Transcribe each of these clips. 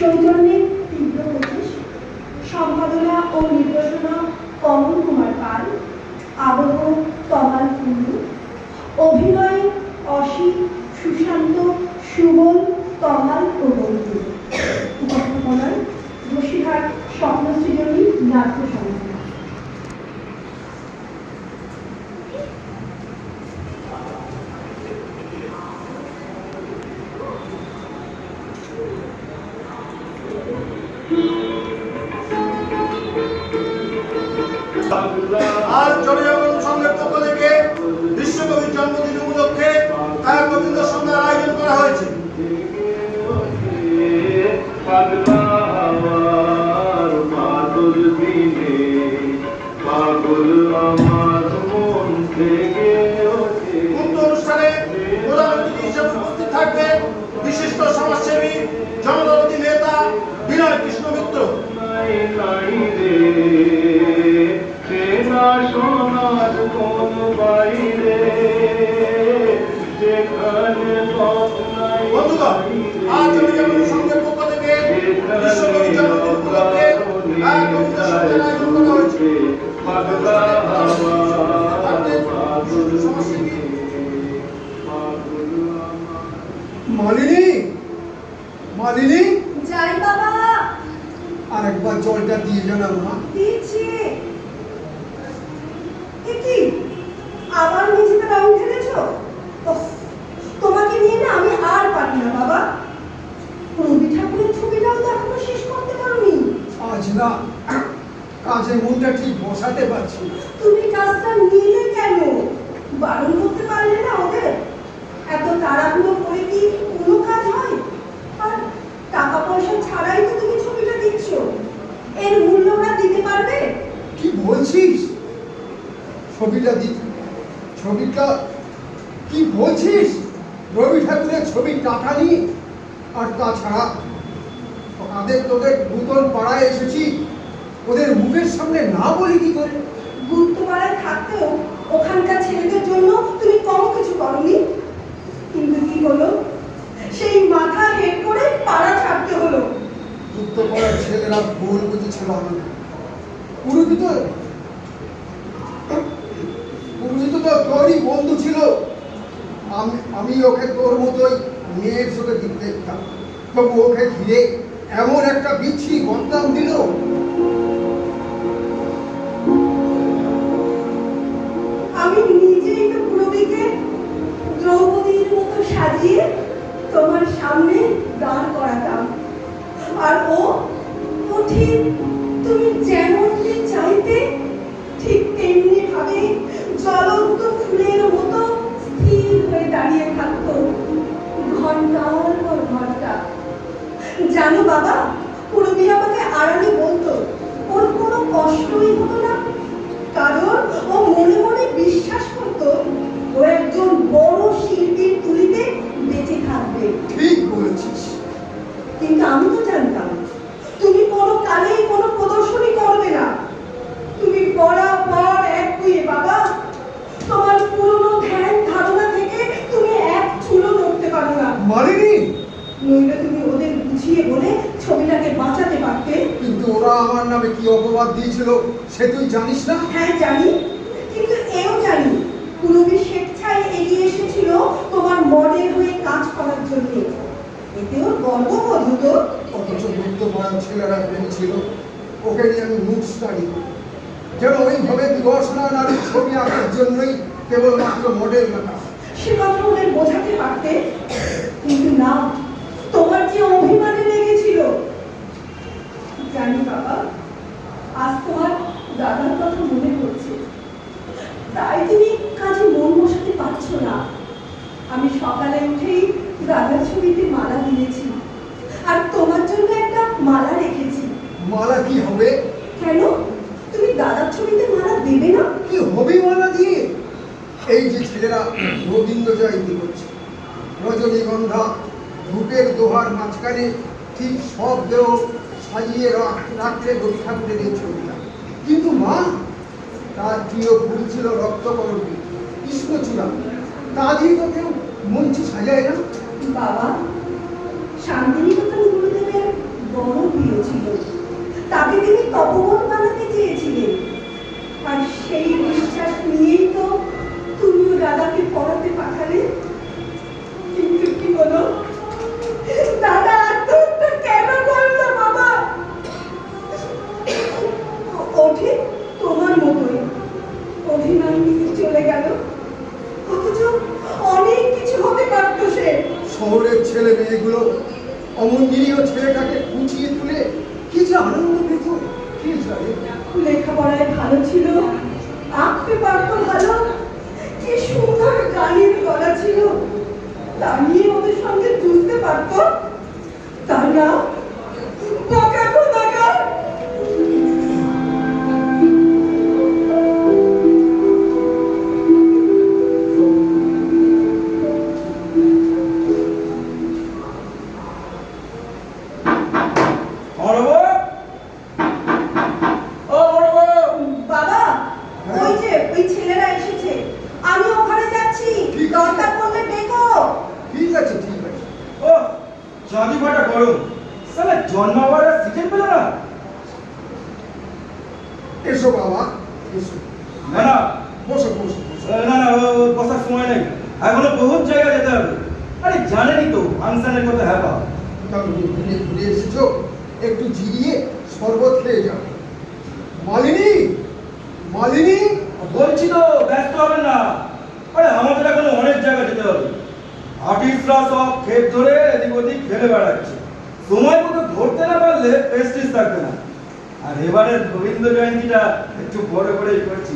সৌজন্যের তীব্র প্রবেশ সম্পাদনা ও নির্দেশনা কমল কুমার পাল, আবহ তমাল কুন্ডু, অভিনয়ে অসীম সুশান্ত, সুবল তমাল প্রবন্ধ। বন্ধু উপস্থাপনায় বসিরহাট স্বপ্ন সৃজনী নাট্য সংস্থা বন্ধুগণ আজ পক্ষ থেকে বিশ্বকবির জন্মদিন উপলক্ষে কায়া সন্ধ্যার আয়োজন করা হয়েছে পাগলা আমার মাদুর সমাজসেবী পাগল আমার মালিনী মালিনী যাই বাবা। আর একবার জলটা দিয়ে জানাও মা দিচ্ছি এ কি আবার মেঝেতে রং ঢেলেছ উফ, তোমাকে নিয়ে না আমি আর পারি না বাবা রবি ঠাকুরের ছবিটাও তো এখনও শেষ করতে পারোনি আজ না কাজে মনটা ঠিক বসাতে পারছি না। তুমি কাজটা নিলে কেন বারণ করতে পারলে না ওদের এত তাড়াহুড়ো করে কি কোনো কাজ হয় আর টাকা পয়সা ছাড়াই তো তুমি ছবিটা দিচ্ছ এর মূল্য ওরা দিতে পারবে কি বলছিস ছবিটা দি ছবিটা কি বলছিস? রবি ঠাকুরের ছবি টাকা নি আর তাছাড়া তাদের তোদের নূতন পাড়ায় এসেছি। ওদের মুখের সামনে না বলি কি করে? গুরুত্বপাড়ায় থাকতেও ওখানকার ছেলেদের জন্য তুমি কম কিছু করনি? কিন্তু কি হলো? সেই মাথা হেট করে পাড়া ছাড়তে হলো। যুদ্ধ করার ছেলেরা ভুল বুঝেছিল আমাদের পুরোহিত তো তোরই বন্ধু ছিল আমি আমি ওকে তোর মতোই মেয়ের চোখে দিতে দেখতাম তবু ওকে ঘিরে এমন একটা বিচ্ছিরি বদনাম দিল। আমি দ্রৌপদীর মতো সাজিয়ে তোমার সামনে দাঁড় করাতাম। আর ও ও ঠিক তুমি যেমনটি চাইতে ঠিক তেমনি ভাবে জ্বলন্ত ফুলের মতো স্থির হয়ে দাঁড়িয়ে থাকতো। ঘণ্টা জানো বাবা পুরবী আমাকে আড়ালে বলতো ওর কোনো কষ্টই হতো না। কারণ ও মনে মনে বিশ্বাস করতো ও একজন বড় শিল্পীর তুলিতে বেঁচে থাকবে। ঠিক বলেছিস। কিন্তু আমি তো জানতাম তুমি কোনো কালেই কোনো প্রদর্শনী করবে না তুমি বরাবর এক কুয়ে বাবা তোমার পুরনো ধ্যান ধারণা থেকে তুমি এক চুলো নড়তে পারো না মারিনি নইলে তুমি ওদের বুঝিয়ে বলে ছবিটাকে বাঁচাতে পারতে ওরা আমার নামে কি অপবাদ দিয়েছিল সে তুই জানিস না? হ্যাঁ জানি। কিন্তু এও জানি। পুরবী স্বেচ্ছায় এগিয়ে এসেছিল তোমার মডেল হয়ে কাজ করার জন্য। এতেও গর্ববোধ হতো। অথচ বুদ্ধ বয়স ছেলেরা ভেবেছিল ওকে নিয়ে আমি মুখ স্টাডি যেন ওইভাবে বিবর্ষণা নারীর ছবি আঁকার জন্যই কেবলমাত্র মডেল না সে কথা ওদের বোঝাতে পারতে। কিন্তু না তোমার যে অভিমানে লেগেছিল জানি বাবা আজ তোমার দাদার কথা মনে পড়ছে। তাই তুমি কাজে মন বসাতে পারছ না। আমি সকালে উঠেই দাদার ছবিতে মালা দিয়েছি আর তোমার জন্য একটা মালা রেখেছি। মালা কি হবে? কেন? তুমি দাদার ছবিতে মালা দেবে না? কি হবে মালা দিয়ে? এই যে ছেলেরা রবীন্দ্র জয়ন্তী করছে। রজনীগন্ধা ধূপের দোহার মাঝখানে ঠিক সব দেহ সাজিয়ে রাত্রে রবি ঠাকুরের এই ছবিটা। কিন্তু মা, তার প্রিয় ভুল ছিল রক্তকরণী কৃষ্ণচূড়া তা দিয়ে তো কেউ মঞ্চ সাজায় না। বাবা, শান্তিনিকেতন গুরুদেবের বড় প্রিয় ছিল। তাকে তিনি তপবন বানাতে চেয়েছিলেন। আর সেই ছিল তা নিয়ে ওদের সঙ্গে যুঝতে পারতো? তা না ফাটা সালা জন্মাবার আর সিজন পেল না? এসো বাবা এসো। না না। বসো বসো না না বসার সময় নেই। এখনও বহুত জায়গা যেতে হবে। আরে জানেনই তো ফাংশনের কথা হ্যাঁ বাবা। ঘুরে ঘুরে এসেছ? একটু জিরিয়ে শরবত খেয়ে যাও। মালিনী মালিনী। বলছি তো ব্যস্ত হবেন না। আরে আমাদের এখনও অনেক জায়গা যেতে হবে। আর্টিস্টরা সব ক্ষেত ধরে এদিক ওদিক ফেলে বেড়াচ্ছে। সময় মতো ধরতে না পারলে প্রেস্টিজ থাকবে না। আর এবারে রবীন্দ্র জয়ন্তীটা একটু বড় করেই করছি।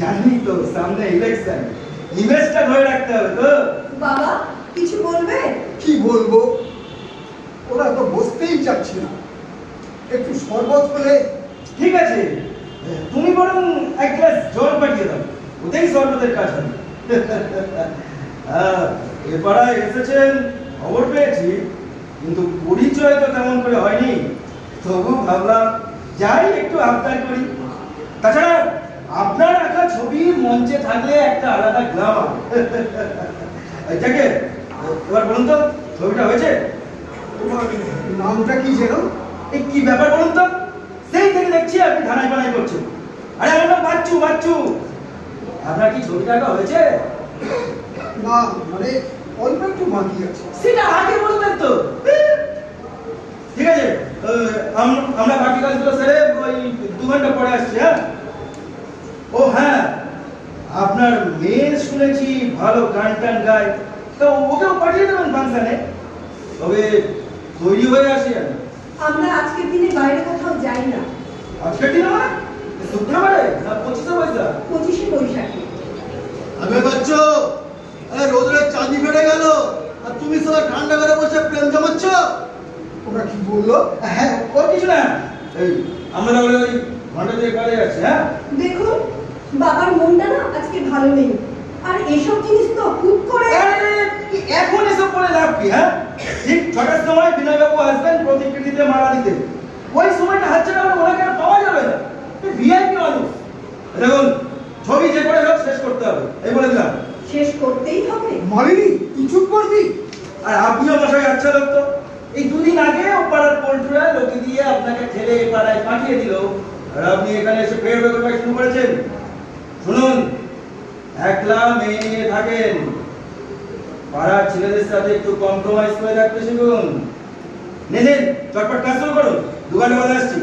জানি তো সামনে ইলেকশন ইমেজটা ধরে রাখতে হবে তো। বাবা কিছু বলবে? কি বলব? ওরা তো বসতেই চাচ্ছে না। একটু শরবত হলে ঠিক আছে। তুমি বরং এক গ্লাস জল পাঠিয়ে দাও। ওতেই সর্বদের কাজ হবে। এ পাড়ায় এসেছেন খবর পেয়েছি। কিন্তু পরিচয় তো তেমন করে হয়নি। তবু ভাবলাম যাই একটু আবদার করি। তাছাড়া আপনার আঁকা ছবি মঞ্চে থাকলে একটা আলাদা যাকে এবার বলুন তো ছবিটা হয়েছে? তোমার নামটা কি যেন? এই কি ব্যাপার বলুন তো? সেই থেকে দেখছি আপনি ধানাই বানাই করছেন। আরে আমার নাম বাচ্চু বাচ্চু। আপনার কি ছবিটা আঁকা হয়েছে? না মানে অল্প একটু বাকি আছে। সেটা আগে বলবেন তো। ঠিক আছে আমরা বাকি কাজগুলো সেরে ওই দু ঘণ্টা পরে আসছি হ্যাঁ? ও হ্যাঁ আপনার মেয়ে শুনেছি ভালো গান টান গায়। তো ওকেও পাঠিয়ে দেবেন ফাংশনে। তবে তৈরি হয়ে আসি আমি। আমরা আজকের দিনে বাইরে কোথাও যাই না। আজকের দিন আমার শুক্রবারে না পঁচিশে বৈশাখ? পঁচিশে বৈশাখে। আমি বাচ্চ রোদের ফেটে গেল। আর তুমি সবাই ঠান্ডা করে বসে প্রেম জমাচ্ছ? ওরা কি বলল? হ্যাঁ ও কিছু না। এই আমরা বলে ওই ঘণ্টা দিয়ে কাজে আছে হ্যাঁ? দেখুন বাবার মনটা না আজকে ভালো নেই। আর এসব জিনিস তো খুব করে এখন এসব করে লাভ কি হ্যাঁ? ঠিক ছটার সময় বিনয়বাবু আসবেন প্রতিকৃতিতে মারা দিতে ওই সময়টা হাতছাড়া করে ওনাকে আর পাওয়া যাবে না ভিআইপি মানুষ দেখুন ছবি যে করে হোক শেষ করতে হবে এই বলে দিলাম শেষ করতেই হবে মালিনী তুই চুপ করবি আর আপনিও মশাই আচ্ছা লোক তো এই দুদিন আগে ও পাড়ার পোল্ট্রিরা লোকে দিয়ে আপনাকে ঠেলে এই পাড়ায় পাঠিয়ে দিল আর আপনি এখানে এসে ফের ব্যাপার শুরু করেছেন। শুনুন একলা মেয়ে নিয়ে থাকেন। পাড়ার ছেলেদের সাথে একটু কম্প্রোমাইজ করে রাখতে শিখুন। নেন চটপট কাজ শুরু করুন। দু ঘণ্টা বাদে আসছি।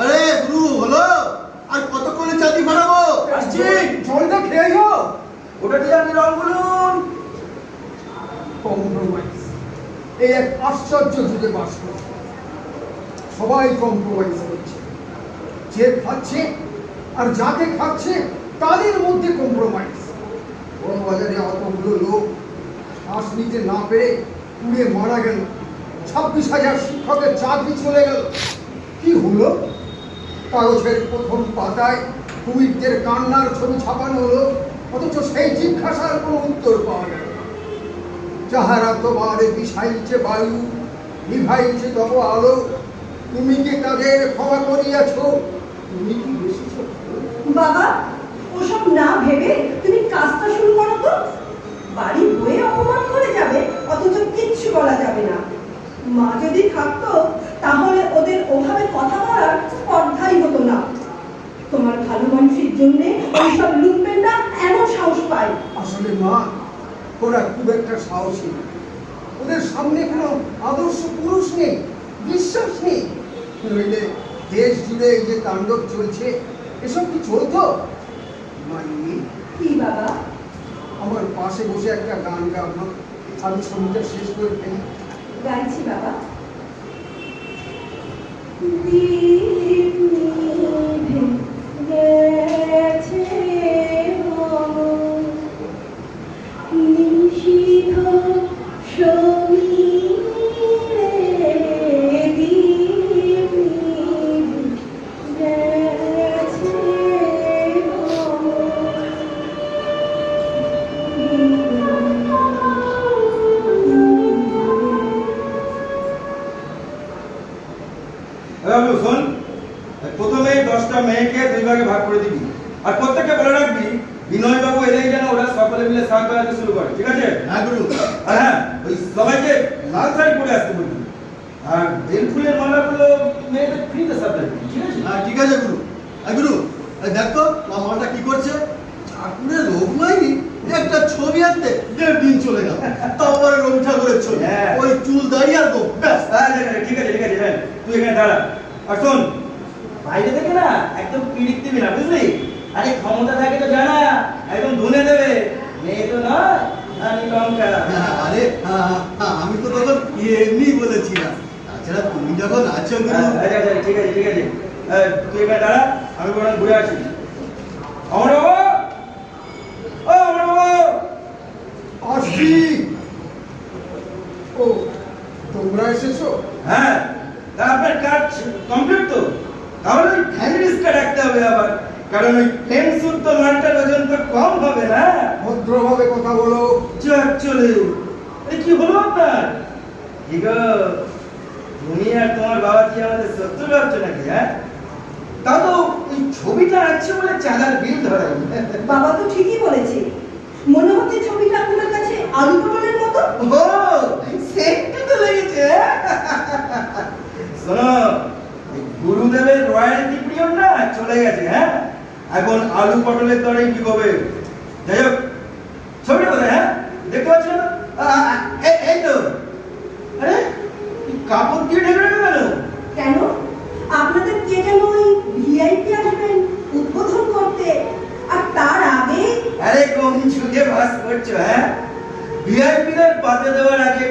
আরে গুরু হলো? আর কতক্ষণে চাঁদি ফাটাবো? আসছি। জলটা খেয়ে যাও ওটা দিয়ে আপনি রং বলুন কম্প্রোমাইজ এই এক আশ্চর্য যুগে বাস সবাই কম্প্রোমাইজ যে খাচ্ছে আর যাকে খাচ্ছে, তাদের মধ্যে কম্প্রোমাইজ বড় বাজারে অতগুলো লোক শ্বাস নিতে না পেরে পুড়ে মারা গেল। ছাব্বিশ হাজার শিক্ষকের চাকরি চলে গেল। কি হলো? কাগজের প্রথম পাতায় কুমিরদের কান্নার ছবি ছাপানো হলো, অথচ সেই জিজ্ঞাসার কোনো উত্তর পাওয়া গেল। যাহারা তোমার বিষাইছে বায়ু, নিভাইছে তব আলো, তুমি কি তাদের ক্ষমা করিয়াছ? বাবা ওসব না ভেবে তুমি কাজটা শুরু করো তো। বাড়ি বয়ে অপমান করে যাবে অথচ কিচ্ছু বলা যাবে না। মা যদি থাকতো তাহলে ওদের ওভাবে কথা বলার স্পর্ধাই হতো না। তোমার ভালো মানুষের জন্যে ওইসব লুম্পেনরা এমন সাহস পায়। আসলে মা ওরা খুব একটা সাহসী ওদের সামনে কোনো আদর্শ পুরুষ নেই বিশ্বাস নেই। নইলে দেশ জুড়ে যে তাণ্ডব চলছে এসব কি চলতো? মানি কি বাবা? আমার পাশে বসে একটা গান গাবো আমি ছবিটা শেষ করে ফেলি। গাইছি বাবা। শোন প্রথমেই দশটা মেয়েকে দুই ভাগে ভাগ করে দিবি। আর প্রত্যেককে বলে রাখবি বিনয় বাবু এলেই যেন ওরা সকলে মিলে শাক বাজাতে শুরু করে ঠিক আছে? হ্যাঁ গুরু আর হ্যাঁ ওই সবাইকে লাল শাড়ি পরে আসতে বলবি। আর বেল ফুলের মালাগুলো মেয়েদের ফ্রিতে সাপ্লাই ঠিক আছে? হ্যাঁ ঠিক আছে গুরু এই গুরু দেখ মামাটা কি করছে? ঠাকুরের রোগ একটা ছবি আনতে দেড় দিন চলে গেল। তারপরে রবি ঠাকুরের ছবি। হ্যাঁ। ওই চুল দাঁড়িয়ে আর গো ব্যাস। হ্যাঁ, হ্যাঁ, ঠিক আছে ঠিক আছে হ্যাঁ। তুই এখানে দাঁড়া। আর শোন বাইরে থেকে না একদম পিড়িক দিবি না বুঝলি? আরে ক্ষমতা থাকে তো জানা একদম ধুনে দেবে। মেয়ে তো লঙ্কা। হ্যাঁ, আরে হ্যাঁ, হ্যাঁ, আমি তো তখন এমনি বলেছি না তাছাড়া তুমি যখন আছো গুরু আচ্ছা আচ্ছা ঠিক আছে ঠিক আছে। তুই এবার দাঁড়া আমি বরং ঘুরে আসি। বাবু ও অমর বাবু আসছি ও তোমরা এসেছ হ্যাঁ তা আপনার কাজ কমপ্লিট তো তাহলে ওই ফ্যামিলিসটা রাখতে হবে আবার কারণ ওই ফ্রেন্ড স্যুট তো মালটার ওজন তো কম হবে না ভদ্রভাবে কথা বলো চল কি হলো আপনার? কি গো তুমি আর তোমার বাবা কি আমাদের শত্রু ভাবছ নাকি হ্যাঁ? তো এই ছবিটা আছে বলে চাঁদার বিল ধরাই। বাবা তো ঠিকই বলেছে। মনে হচ্ছে ছবিটা আপনার কাছে আলু পটলের মতো। ও সেটটা তো লেগেছে? শোনো গুরুদেবের রয়্যালটি পিরিয়ড না চলে গেছে হ্যাঁ? এখন আলু পটলের দরে কি হবে যাই হোক ছবিটা কোথায় হ্যাঁ? এই তো। আরে কাপড় দিয়ে ঢেকে রেখে গেল? কেন? আপনাদের কে যেন ওই ভিআইপি আসবেন উদ্বোধন করতে। আর তার আগে আরে কোন যুগে বাস করছ হ্যাঁ? ভিআইপিদের পাতে দেওয়ার আগে